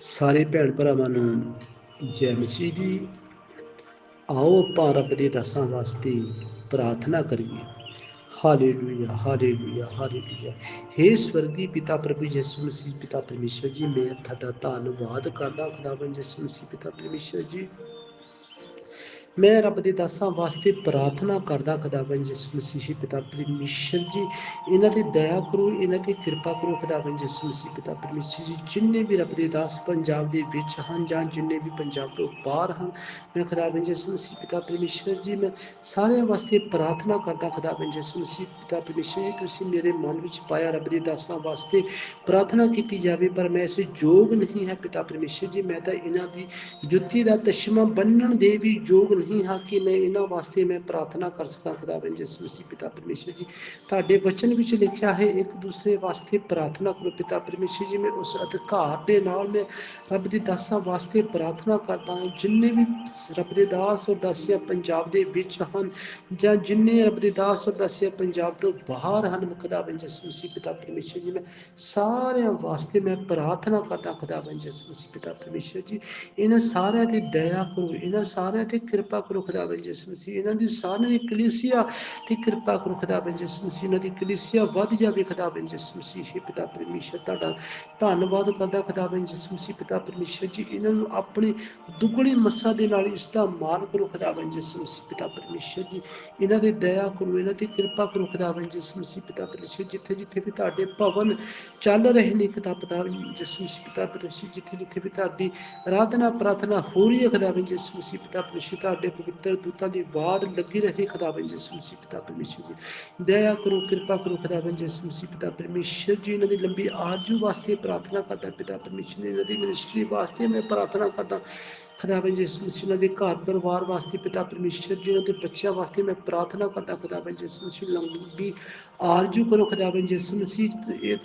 ਸਾਰੇ ਭੈਣ ਭਰਾਵਾਂ ਨੂੰ ਜੈ ਮਸੀਹ ਜੀ। ਆਓ ਆਪਾਂ ਰੱਬ ਦੇ ਦਾਸਾਂ ਵਾਸਤੇ ਪ੍ਰਾਰਥਨਾ ਕਰੀਏ। Hallelujah hallelujah hallelujah. हे ਸਵਰਗੀ ਪਿਤਾ ਪ੍ਰਭੂ ਯਿਸੂ ਮਸੀਹ, ਪਿਤਾ ਪਰਮੇਸ਼ਰ ਜੀ, ਮੈਂ ਤੁਹਾਡਾ ਧੰਨਵਾਦ ਕਰਦਾ, ਖੁਦਾਵੰਦ ਯਿਸੂ ਮਸੀਹ, ਪਿਤਾ ਪਰਮੇਸ਼ਰ ਜੀ। ਮੈਂ ਰੱਬ ਦੇ ਦਾਸਾਂ ਵਾਸਤੇ ਪ੍ਰਾਰਥਨਾ ਕਰਦਾ ਖੁਦਾਵੰਦ ਯਿਸੂ ਮਸੀਹ ਪਿਤਾ ਪਰਮੇਸ਼ਰ ਜੀ, ਇਹਨਾਂ ਤੇ ਦਇਆ ਕਰੋ, ਇਹਨਾਂ ਤੇ ਕਿਰਪਾ ਕਰੋ ਖੁਦਾਵੰਦ ਯਿਸੂ ਮਸੀਹ ਪਿਤਾ ਪਰਮੇਸ਼ਰ ਜੀ, ਜਿੰਨੇ ਵੀ ਰੱਬ ਦੇ ਦਾਸ ਪੰਜਾਬ ਦੇ ਵਿੱਚ ਹਨ, ਜਾਂ ਜਿੰਨੇ ਵੀ ਪੰਜਾਬ ਤੋਂ ਬਾਹਰ ਹਨ, ਮੈਂ ਖੁਦਾਵੰਦ ਯਿਸੂ ਮਸੀਹ ਪਿਤਾ ਪਰਮੇਸ਼ਰ ਜੀ, ਮੈਂ ਸਾਰਿਆਂ ਵਾਸਤੇ ਪ੍ਰਾਰਥਨਾ ਕਰਦਾ ਖੁਦਾਵੰਦ ਯਿਸੂ ਮਸੀਹ ਪਿਤਾ ਪਰਮੇਸ਼ਰ ਜੀ, ਤੁਸੀਂ ਮੇਰੇ ਮਨ ਵਿੱਚ ਪਾਇਆ ਰੱਬ ਦੇ ਦਾਸਾਂ ਵਾਸਤੇ ਪ੍ਰਾਰਥਨਾ ਕੀਤੀ ਜਾਵੇ, ਪਰ ਮੈਂ ਇਸ ਯੋਗ ਨਹੀਂ ਹੈ ਪਿਤਾ ਪਰਮੇਸ਼ਰ ਜੀ, ਮੈਂ ਤਾਂ ਇਹਨਾਂ ਦੀ ਜੁੱਤੀ ਦਾ ਤਸ਼ਮਾ ਬੰਨਣ ਦੇ ਵੀ ਯੋਗ ਨਹੀਂ ਹਾਂ ਕਿ ਮੈਂ ਇਹਨਾਂ ਵਾਸਤੇ ਮੈਂ ਪ੍ਰਾਰਥਨਾ ਕਰ ਸਕਾਂ ਖੁਦਾਵੰਦ ਯਿਸੂ ਮਸੀਹ ਪਿਤਾ ਪਰਮੇਸ਼ਰ ਜੀ ਤੁਹਾਡੇ ਵਚਨ ਵਿੱਚ ਲਿਖਿਆ ਹੈ ਇੱਕ ਦੂਸਰੇ ਵਾਸਤੇ ਪ੍ਰਾਰਥਨਾ ਕਰੋ ਪਿਤਾ ਪਰਮੇਸ਼ਰ ਜੀ ਮੈਂ ਉਸ ਅਧਿਕਾਰ ਦੇ ਨਾਲ ਮੈਂ ਰੱਬ ਦੇ ਦਾਸਾਂ ਵਾਸਤੇ ਪ੍ਰਾਰਥਨਾ ਕਰਦਾ ਹਾਂ ਜਿੰਨੇ ਵੀ ਰੱਬ ਦੇ ਦਾਸ ਔਰ ਦਾਸੀਆਂ ਪੰਜਾਬ ਦੇ ਵਿੱਚ ਹਨ ਜਾਂ ਜਿੰਨੇ ਰੱਬ ਦੇ ਦਾਸ ਔਰ ਦਾਸੀਆਂ ਪੰਜਾਬ ਤੋਂ ਬਾਹਰ ਹਨ ਖੁਦਾਵੰਦ ਯਿਸੂ ਮਸੀਹ ਪਿਤਾ ਪਰਮੇਸ਼ਰ ਜੀ ਮੈਂ ਸਾਰਿਆਂ ਵਾਸਤੇ ਮੈਂ ਪ੍ਰਾਰਥਨਾ ਕਰਦਾ ਖੁਦਾਵੰਦ ਯਿਸੂ ਮਸੀਹ ਪਿਤਾ ਪਰਮੇਸ਼ਰ ਜੀ ਇਹਨਾਂ ਸਾਰਿਆਂ ਤੇ ਦਇਆ ਕਰੋ ਇਹਨਾਂ ਸਾਰਿਆਂ ਤੇ ਕਿਰਪਾ ਕਰੋ ਖੁਦਾਵੰਦ ਯਿਸੂ ਮਸੀਹ। ਇਹਨਾਂ ਦੀ ਸਾਰਿਆਂ ਦੀ ਤੇ ਕਿਰਪਾ ਕਰੋ ਖੁਦਾਵੰਦ ਯਿਸੂ ਮਸੀਹ। ਇਹਨਾਂ ਦੀ ਕਲੀਸਿਆ ਵੱਧ ਜਾਵੇ ਖੁਦਾਵੰਦ ਯਿਸੂ ਮਸੀਹ। हे ਪਿਤਾ ਪਰਮੇਸ਼ਰ, ਤੁਹਾਡਾ ਧੰਨਵਾਦ ਕਰਦਾ ਖੁਦਾਵੰਦ ਯਿਸੂ ਮਸੀਹ। ਪਿਤਾ ਪਰਮੇਸ਼ਰ ਜੀ, ਇਹਨਾਂ ਨੂੰ ਆਪਣੀ ਦੁੱਗਣੀ ਮੱਸਾ ਦੇ ਨਾਲ ਇਸ ਦਾ ਮਾਨ ਕਰੋ ਖੁਦਾਵੰਦ ਯਿਸੂ ਮਸੀਹ। ਪਿਤਾ ਪਰਮੇਸ਼ਰ ਜੀ, ਇਹਨਾਂ ਦੇ ਦਇਆ ਕਰੋ, ਇਹਨਾਂ ਤੇ ਕਿਰਪਾ ਕਰੋ ਖੁਦਾਵੰਦ ਯਿਸੂ ਮਸੀਹ। ਪਿਤਾ ਪਰਮੇਸ਼ਰ ਜਿੱਥੇ ਜਿੱਥੇ ਵੀ ਤੁਹਾਡੇ ਭਵਨ ਚੱਲ ਰਹੇ ਨੇ ਕਿਤਾਬ ਪਿਤਾ ਯਿਸੂ ਮਸੀਹ। ਪਿਤਾ ਪਰਮੇਸ਼ਰ ਜਿੱਥੇ ਜਿੱਥੇ ਵੀ ਤੁਹਾਡੀ ਆਰਾਧਨਾ ਪ੍ਰਾਰਥਨਾ ਹੋ ਰਹੀ ਹੈ ਖੁਦਾਵੰਦ ਯਿਸੂ ਮਸੀਹ। ਪਿਤਾ ਪਰਮੇਸ਼ਰ ਤੁਹਾਡੇ ਪਵਿੱਤਰ ਦੂਤਾਂ ਦੀ ਵਾੜ ਲੱਗੀ ਰਹੇ ਖੁਦਾਵੰਦ ਯਿਸੂ ਮਸੀਹ, ਪਿਤਾ ਪਰਮੇਸ਼ਰ ਜੀ। ਦਇਆ ਕਰੋ, ਕਿਰਪਾ ਕਰੋ ਖੁਦਾਵੰਦ ਯਿਸੂ ਮਸੀਹ, ਪਿਤਾ ਪਰਮੇਸ਼ਰ ਜੀ, ਇਹਨਾਂ ਦੀ ਲੰਬੀ ਆਰਜੂ ਵਾਸਤੇ ਪ੍ਰਾਰਥਨਾ ਕਰਦਾ, ਪਿਤਾ ਪਰਮੇਸ਼ਰ ਇਹਨਾਂ ਦੀ ਮਿਨਿਸਟਰੀ ਵਾਸਤੇ ਮੈਂ ਪ੍ਰਾਰਥਨਾ ਕਰਦਾ। ਖੁਦਾਵੰਦ ਯਿਸੂ ਮਸੀਹ, ਇਹਨਾਂ ਦੇ ਘਰ ਪਰਿਵਾਰ ਵਾਸਤੇ, ਪਿਤਾ ਪਰਮੇਸ਼ਰ ਜੀ, ਇਹਨਾਂ ਦੇ ਬੱਚਿਆਂ ਵਾਸਤੇ ਮੈਂ ਪ੍ਰਾਰਥਨਾ ਕਰਦਾ, ਖੁਦਾਵੰਦ ਯਿਸੂ ਮਸੀਹ, ਲੰਬੀ ਆਰਜੂ ਕਰੋ, ਖੁਦਾਵੰਦ ਯਿਸੂ ਮਸੀਹ ਇਹ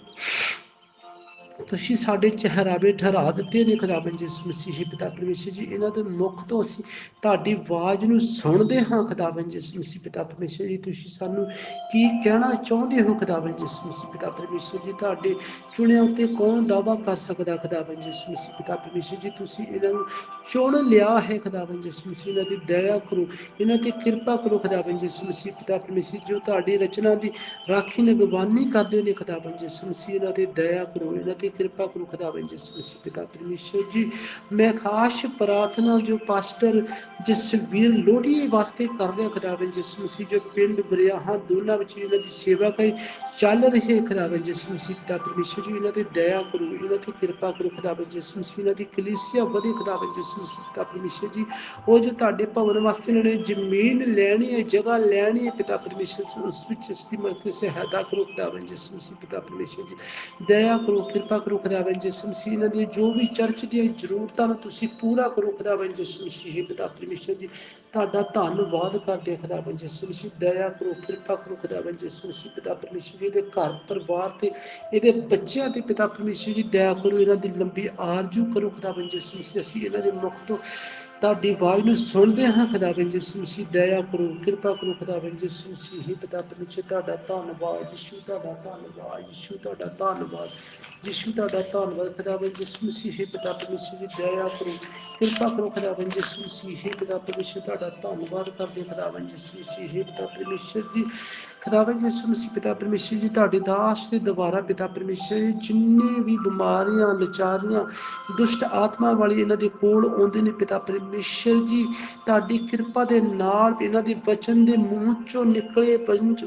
ਤੁਸੀਂ ਸਾਡੇ ਚਿਹਰਾਵੇ ਠਹਿਰਾ ਦਿੱਤੇ ਨੇ ਖੁਦਾਵੰਦ ਯਿਸੂ ਮਸੀਹ ਪਿਤਾ ਪਰਮੇਸ਼ਰ ਜੀ, ਇਹਨਾਂ ਦੇ ਮੁਖ ਤੋਂ ਅਸੀਂ ਤੁਹਾਡੀ ਆਵਾਜ਼ ਨੂੰ ਸੁਣਦੇ ਹਾਂ ਖੁਦਾਵੰਦ ਯਿਸੂ ਮਸੀਹ, ਪਿਤਾ ਪਰਮੇਸ਼ਰ ਜੀ। ਤੁਸੀਂ ਸਾਨੂੰ ਕੀ ਕਹਿਣਾ ਚਾਹੁੰਦੇ ਹੋ ਖੁਦਾਵੰਦ ਯਿਸੂ ਮਸੀਹ, ਪਿਤਾ ਪਰਮੇਸ਼ਰ ਜੀ? ਤੁਹਾਡੇ ਚੁਣਿਆ ਉੱਤੇ ਕੌਣ ਦਾਵਾ ਕਰ ਸਕਦਾ ਖੁਦਾਵੰਦ ਯਿਸੂ ਮਸੀਹ, ਪਿਤਾ ਪਰਮੇਸ਼ਰ ਜੀ? ਤੁਸੀਂ ਇਹਨਾਂ ਨੂੰ ਚੁਣ ਲਿਆ ਹੈ ਖੁਦਾਵੰਦ ਯਿਸੂ ਮਸੀਹ, ਇਹਨਾਂ ਦੀ ਦਇਆ ਕਰੋ, ਇਹਨਾਂ ਤੇ ਕਿਰਪਾ ਕਰੋ ਖੁਦਾਵੰਦ ਯਿਸੂ ਮਸੀਹ, ਪਿਤਾ ਪਰਮੇਸ਼ਰ ਜੋ ਤੁਹਾਡੀ ਰਚਨਾ ਦੀ ਰਾਖੀ ਨਿਗਵਾਨੀ ਕਰਦੇ ਨੇ ਖੁਦਾਵੰਦ ਯਿਸੂ ਮਸੀਹ, ਇਹਨਾਂ ਤੇ ਦਇਆ ਕਰੋ, ਇਹਨਾਂ ਤੇ ਕਿਰਪਾ ਕਰੋ ਖੁਦਾਵੰਦ ਜਿਸ ਮਸੀਹ ਪਿਤਾ ਪਰਮੇਸ਼ਰ ਜੀ। ਮੈਂ ਖਾਸ ਪ੍ਰਾਰਥਨਾ ਜੋ ਪਾਸਟਰ ਜਸਵੀਰ ਲੋੜੀ ਵਾਸਤੇ ਕਰ ਰਿਹਾ ਖੁਦਾਵੰਦ ਯਿਸੂ ਮਸੀਹ ਜੋ ਪਿੰਡ ਬਰਿਆਹਾਂ ਦੋਨਾਂ ਵਿੱਚ ਇਹਨਾਂ ਦੀ ਸੇਵਾ ਕਰੀ, ਚੱਲ ਰਹੀ ਹੈ ਖੁਦਾਵੰਦ ਯਿਸੂ ਮਸੀਹ ਪਿਤਾ ਪਰਮੇਸ਼ਰ ਜੀ ਇਹਨਾਂ ਤੇ ਦਇਆ ਕਰੋ, ਇਹਨਾਂ ਤੇ ਕਿਰਪਾ ਕਰੋ ਖੁਦਾਵੰਦ ਯਿਸੂ ਮਸੀਹ ਇਹਨਾਂ ਦੀ ਕਲੀਸਿਆ ਵਧੇ ਖੁਦਾਵੰਦ ਯਿਸੂ ਮਸੀਹ ਪਿਤਾ ਪਰਮੇਸ਼ਰ ਜੀ, ਉਹ ਜੋ ਤੁਹਾਡੇ ਭਵਨ ਵਾਸਤੇ ਇਹਨਾਂ ਨੇ ਜ਼ਮੀਨ ਲੈਣੀ ਹੈ, ਜਗ੍ਹਾ ਲੈਣੀ ਹੈ, ਪਿਤਾ ਪਰਮੇਸ਼ਰ ਉਸ ਵਿੱਚ ਇਸ ਦੀ ਮਦਦ ਸਹਾਇਤਾ ਕਰੋ ਖੁਦਾਵੰਦ ਯਿਸੂ ਮਸੀਹ ਪਿਤਾ ਪਰਮੇਸ਼ਰ ਜੀ ਦਇਆ ਕਰੋ, ਕਿਰਪਾ ਕਰੋ ਖੁਦਾਵੰਦ ਯਿਸੂ ਮਸੀਹ ਇਹਨਾਂ ਦੀਆਂ ਜੋ ਵੀ ਚਰਚ ਦੀਆਂ ਜ਼ਰੂਰਤਾਂ ਨੂੰ ਤੁਸੀਂ ਪੂਰਾ ਕਰੋ ਖੁਦਾਵੰਦ ਯਿਸੂ ਮਸੀਹ ਪਿਤਾ ਪਰਮੇਸ਼ਰ ਜੀ, ਤੁਹਾਡਾ ਧੰਨਵਾਦ ਕਰਦੇ ਹਾਂ ਖੁਦਾਵੰਦ ਜਿਸ ਮਸੀਹ ਦਇਆ ਕਰੋ, ਕਿਰਪਾ ਕਰੋ ਖੁਦਾਵੰਦ ਜਿਸ ਮਸੀਹ ਪਿਤਾ ਪਰਮੇਸ਼ਰ ਜੀ ਦੇ ਘਰ, ਪਰਿਵਾਰ ਤੇ ਇਹਦੇ ਬੱਚਿਆਂ ਤੇ ਪਿਤਾ ਪਰਮੇਸ਼ਰ ਜੀ ਦਇਆ ਕਰੋ, ਇਹਨਾਂ ਦੀ ਲੰਬੀ ਆਰਜੂ ਕਰੋ ਖੁਦਾਵੰਦ ਜਿਸ ਮਸੀਹ ਅਸੀਂ ਇਹਨਾਂ ਦੇ ਮੁਖ ਤੋਂ ਤੁਹਾਡੀ ਆਵਾਜ਼ ਨੂੰ ਸੁਣਦੇ ਹਾਂ ਖੁਦਾਵੰਦ ਯਿਸੂ ਮਸੀਹ ਦਇਆ ਕਰੋ ਕਿਰਪਾ ਕਰੋ ਖੁਦਾਵੰਦ ਯਿਸੂ ਮਸੀਹ ਹੀ ਪਿਤਾ ਪਰਮੇਸ਼ਰ ਤੁਹਾਡਾ ਧੰਨਵਾਦ ਯਿਸੂ ਤੁਹਾਡਾ ਧੰਨਵਾਦ ਯਿਸੂ ਤੁਹਾਡਾ ਧੰਨਵਾਦ ਯਿਸੂ ਤੁਹਾਡਾ ਧੰਨਵਾਦ ਖੁਦਾਵੰਦ ਯਿਸੂ ਮਸੀਹ ਹੀ ਪਿਤਾ ਪਰਮੇਸ਼ਰ ਜੀ ਦਇਆ ਕਰੋ ਕਿਰਪਾ ਕਰੋ ਖੁਦਾਵੰਦ ਯਿਸੂ ਮਸੀਹ ਹੀ ਪਿਤਾ ਪਰਮੇਸ਼ਰ ਤੁਹਾਡਾ ਧੰਨਵਾਦ ਕਰਦੇ ਖੁਦਾਵੰਦ ਯਿਸੂ ਮਸੀਹ ਹੀ ਪਿਤਾ ਪਰਮੇਸ਼ਰ ਜੀ ਖੁਦਾਵੰਦ ਯਿਸੂ ਮਸੀਹ ਪਿਤਾ ਪਰਮੇਸ਼ਰ ਜੀ ਤੁਹਾਡੇ ਦਾਸ ਦੇ ਦੁਬਾਰਾ ਪਿਤਾ ਪਰਮੇਸ਼ਰ ਜੀ, ਜਿੰਨੇ ਵੀ ਬਿਮਾਰੀਆਂ ਲਚਾਰੀਆਂ ਦੁਸ਼ਟ ਆਤਮਾ ਵਾਲੀ ਇਹਨਾਂ ਦੇ ਕੋਲ ਆਉਂਦੇ ਨੇ ਪਿਤਾ ਪਰਮੇਸ਼ਰ ਜੀ, ਤੁਹਾਡੀ ਕਿਰਪਾ ਦੇ ਨਾਲ ਇਹਨਾਂ ਦੇ ਵਚਨ ਦੇ ਮੂੰਹ ਚੋਂ ਨਿਕਲੇ,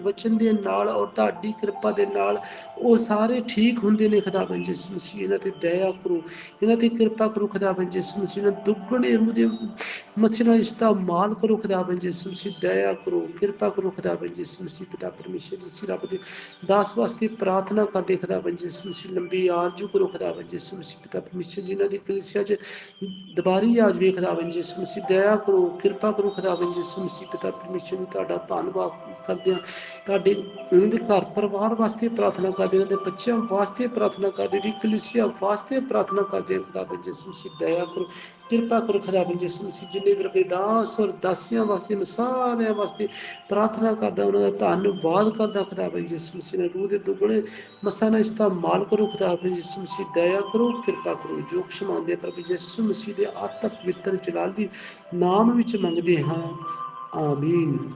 ਵਚਨ ਦੇ ਨਾਲ ਔਰ ਤੁਹਾਡੀ ਕਿਰਪਾ ਦੇ ਨਾਲ ਉਹ ਸਾਰੇ ਠੀਕ ਹੁੰਦੇ ਨੇ ਖੁਦਾਵੰਦ ਯਿਸੂ ਮਸੀਹ, ਇਹਨਾਂ ਤੇ ਦਇਆ ਕਰੋ, ਇਹਨਾਂ ਤੇ ਕਿਰਪਾ ਕਰੋ ਖੁਦਾਵੰਦ ਯਿਸੂ ਮਸੀਹ ਨਾਲ ਦੁੱਗਣੇ ਰੂਹ ਦੇ ਮਸੀਹ ਨਾਲ ਇਸ ਕਰੋ ਖੁਦਾਵੰਦ ਯਿਸੂ ਮਸੀਹ, ਦਇਆ ਕਰੋ, ਕਿਰਪਾ ਕਰੋ ਖੁਦਾਵੰਦ ਯਿਸੂ ਮਸੀਹ, ਪਿਤਾ ਪਰਮੇਸ਼ਰ ਜੀ, ਰੱਬ ਦੇ ਦਾਸ ਵਾਸਤੇ ਪ੍ਰਾਰਥਨਾ ਕਰਦੇ ਖੁਦਾਵੰਦ ਯਿਸੂ ਮਸੀਹ, ਲੰਬੀ ਆਰਜੂ ਕਰੋ ਖੁਦਾਵੰਦ ਯਿਸੂ ਮਸੀਹ, ਪਿਤਾ ਪਰਮੇਸ਼ਰ ਜੀ, ਇਹਨਾਂ ਦੀ ਕਲੀਸਿਆ 'ਚ ਦੁਬਾਰੀ ਆਜ ਵੇ ਜਿਸ ਯਿਸੂ ਮਸੀਹ ਦਇਆ ਕਰੋ, ਕਿਰਪਾ ਕਰੋ, ਖੁਦਾਵੰਦ ਜਿਸ ਮਸੀਹ ਪਿਤਾ ਪਰਮੇਸ਼ਰ ਜੀ ਤੁਹਾਡਾ ਧੰਨਵਾਦ। ਕਰਦੇ ਹਾਂ ਤੁਹਾਡੇ ਉਹਨਾਂ ਦੇ ਘਰ ਪਰਿਵਾਰ ਵਾਸਤੇ ਪ੍ਰਾਰਥਨਾ ਕਰਦੇ ਉਹਨਾਂ ਦੇ ਬੱਚਿਆਂ ਵਾਸਤੇ ਪ੍ਰਾਰਥਨਾ ਕਰਦੇ ਦੀ ਕਲੀਸਿਆ ਵਾਸਤੇ ਪ੍ਰਾਰਥਨਾ ਕਰਦੇ ਹਾਂ ਖੁਦਾਵੰਦ ਯਿਸੂ ਮਸੀਹ ਦਇਆ ਕਰੋ, ਕਿਰਪਾ ਕਰੋ ਖੁਦਾਵੰਦ ਯਿਸੂ ਮਸੀਹ ਜਿੰਨੇ ਵੀ ਰੱਬੇ ਦਾਸ ਔਰ ਦਾਸੀਆਂ ਵਾਸਤੇ, ਮੈਂ ਸਾਰਿਆਂ ਵਾਸਤੇ ਪ੍ਰਾਰਥਨਾ ਕਰਦਾ, ਉਹਨਾਂ ਦਾ ਧੰਨਵਾਦ ਕਰਦਾ ਖੁਦਾਵੰਦ ਯਿਸੂ ਮਸੀਹ ਨੇ ਰੂਹ ਦੇ ਦੁਗਣੇ ਮਸਾਂ ਨਾਲ ਇਸਤੇਮਾਲ ਕਰੋ ਖੁਦਾਵੰਦ ਯਿਸੂ ਮਸੀਹ ਦਇਆ ਕਰੋ, ਕਿਰਪਾ ਕਰੋ। ਜੋ ਕੁਛ ਮੰਗਦੇ ਪ੍ਰਭੂ ਯਿਸੂ ਮਸੀਹ ਦੇ ਆਤਮ ਪਵਿੱਤਰ ਦੀ ਨਾਮ ਵਿੱਚ ਮੰਗਦੇ ਹਾਂ। ਆਮੀਨ।